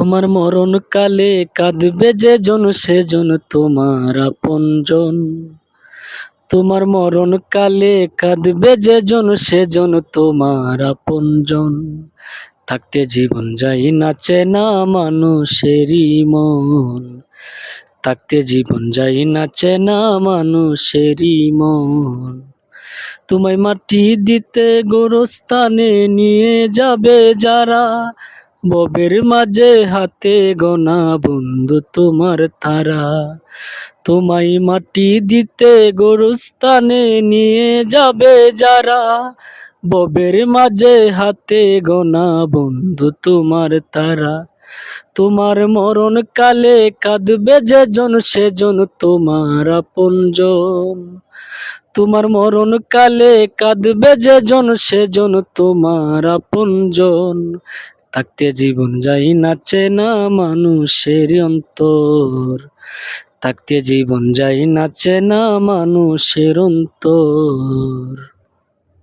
তোমার মরণ কালে কাঁদবে যে জন সেজন তোমার আপনজন। তোমার মরণ কালে কাঁদবে যে জন সেজন তোমার আপনজন। থাকতে জীবন যাই নাচে না মানুষেরই মন। থাকতে জীবন যাই নাচে না মানুষেরই মন। তোমায় মাটি দিতে গোরস্থানে নিয়ে যাবে যারা ববের মাঝে হাতে গোনা বন্ধু তোমার তারা। তোমায় মাটি দিতে গোরস্থানে নিয়ে যাবে যারা। ববের মাঝে হাতে গোনা বন্ধু তোমার তারা। তোমার মরণ কালে কাঁদবে যে জন সেজন তোমার আপনজন। তোমার মরণ কালে কাঁদবে যে জন সেজন তোমার আপনজন। থাকতে জীবন যাই নাচে না মানুষের অন্তর। থাকতে জীবন যাই নাচে না মানুষের অন্তর।